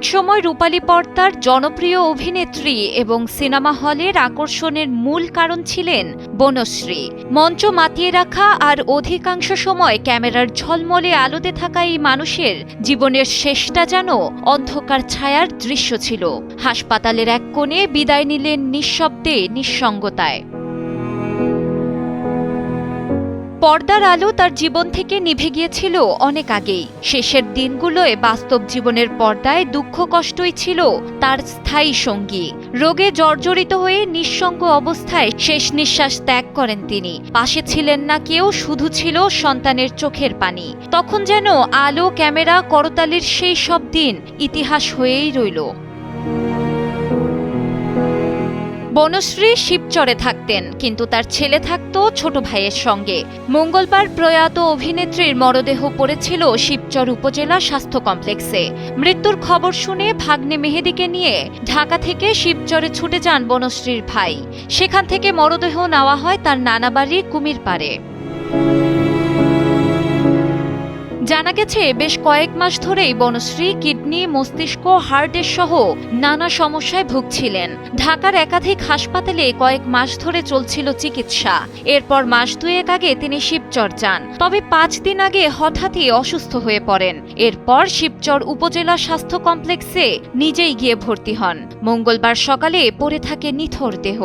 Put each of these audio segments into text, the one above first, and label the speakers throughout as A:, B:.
A: একসময় রূপালী পর্দার জনপ্রিয় অভিনেত্রী এবং সিনেমা হলের আকর্ষণের মূল কারণ ছিলেন বনশ্রী। মঞ্চ মাতিয়ে রাখা আর অধিকাংশ সময় ক্যামেরার ঝলমলে আলোতে থাকা এই মানুষের জীবনের শেষটা যেন অন্ধকার ছায়ার দৃশ্য ছিল। হাসপাতালের এক কোণে বিদায় নিলেন নিঃশব্দে, নিঃসঙ্গতায়। পর্দার আলো তার জীবন থেকে নিভে গিয়েছিল অনেক আগেই। শেষের দিনগুলোয় বাস্তব জীবনের পর্দায় দুঃখ কষ্টই ছিল তার স্থায়ী সঙ্গী। রোগে জর্জরিত হয়ে নিঃসঙ্গ অবস্থায় শেষ নিঃশ্বাস ত্যাগ করেন তিনি। পাশে ছিলেন না কেউ, শুধু ছিল সন্তানের চোখের পানি। তখন যেন আলো, ক্যামেরা, করতালির সেই সব দিন ইতিহাস হয়েই রইল। বনশ্রী শিবচরে থাকতেন, কিন্তু তার ছেলে থাকত ছোট ভাইয়ের সঙ্গে। মঙ্গলবার প্রয়াত অভিনেত্রীর মরদেহ পড়েছিল শিবচর উপজেলা স্বাস্থ্য কমপ্লেক্সে। মৃত্যুর খবর শুনে ভাগ্নে মেহেদিকে নিয়ে ঢাকা থেকে শিবচরে ছুটে যান বনশ্রীর ভাই। সেখান থেকে মরদেহ নেওয়া হয় তার নানা বাড়ি কুমিরপাড়ে। জানা গেছে, বেশ কয়েক মাস ধরেই বনশ্রী, কিডনি, মস্তিষ্ক, হার্টের সহ নানা সমস্যায় ভুগছিলেন। ঢাকার একাধিক হাসপাতালে কয়েক মাস ধরে চলছিল চিকিৎসা। এরপর মাস দুয়েক আগে তিনি শিবচর যান। তবে পাঁচ দিন আগে হঠাৎই অসুস্থ হয়ে পড়েন। এরপর শিবচর উপজেলা স্বাস্থ্য কমপ্লেক্সে নিজেই গিয়ে ভর্তি হন। মঙ্গলবার সকালে পড়ে থাকে নিথর দেহ।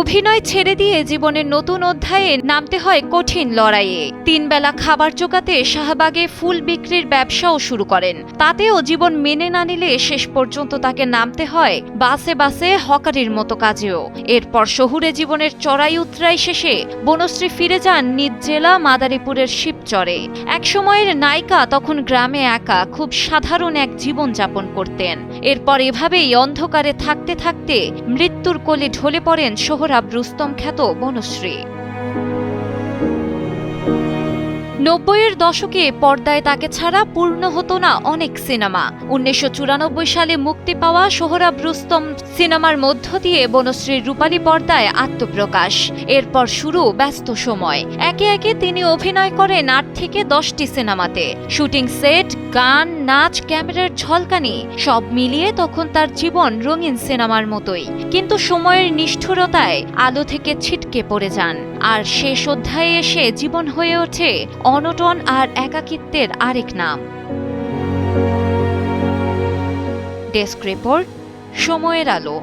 A: অভিনয় ছেড়ে দিয়ে জীবনের নতুন অধ্যায়ে নামতে হয় কঠিন লড়াইয়ে। তিন বেলা খাবার জোগাতে শাহবাগে ফুল বিক্রির ব্যবসাও শুরু করেন। তাতেও জীবন মেনে না নিলে শেষ পর্যন্ত তাকে নামতে হয় বাসে বাসে হকারির মতো কাজেও। এরপর শহুরে জীবনের চড়াই উতরাই শেষে বনশ্রী ফিরে যান নিজ জেলা মাদারীপুরের শিবচরে। একসময়ের নায়িকা তখন গ্রামে একা খুব সাধারণ এক জীবন যাপন করতেন। এরপর এভাবেই অন্ধকারে থাকতে থাকতে মৃত্যুর কোলে ঢলে পড়েন সোহরাব রুস্তম খ্যাত বনশ্রী। নব্বইয়ের দশকে পর্দায় তাকে ছাড়া পূর্ণ হতো না অনেক সিনেমা। উনিশশো চুরানব্বই সালে মুক্তি পাওয়া সোহরাব রুস্তম সিনেমার মধ্য দিয়ে বনশ্রীর রূপালী পর্দায় আত্মপ্রকাশ। এরপর শুরু ব্যস্ত সময়। একে একে তিনি অভিনয় করেন আট থেকে দশটি সিনেমাতে। শুটিং সেট গান, নাচ, ক্যামেরার ঝলকানি সব মিলিয়ে তখন তার জীবন রঙিন সিনেমার মতোই। কিন্তু সময়ের নিষ্ঠুরতায় আলো থেকে ছিটকে পড়ে যান। আর শেষ অধ্যায়ে এসে জীবন হয়ে ওঠে অনটন আর একাকিত্বের আরেক নাম। ডেস্ক রিপোর্ট, সময়ের আলো।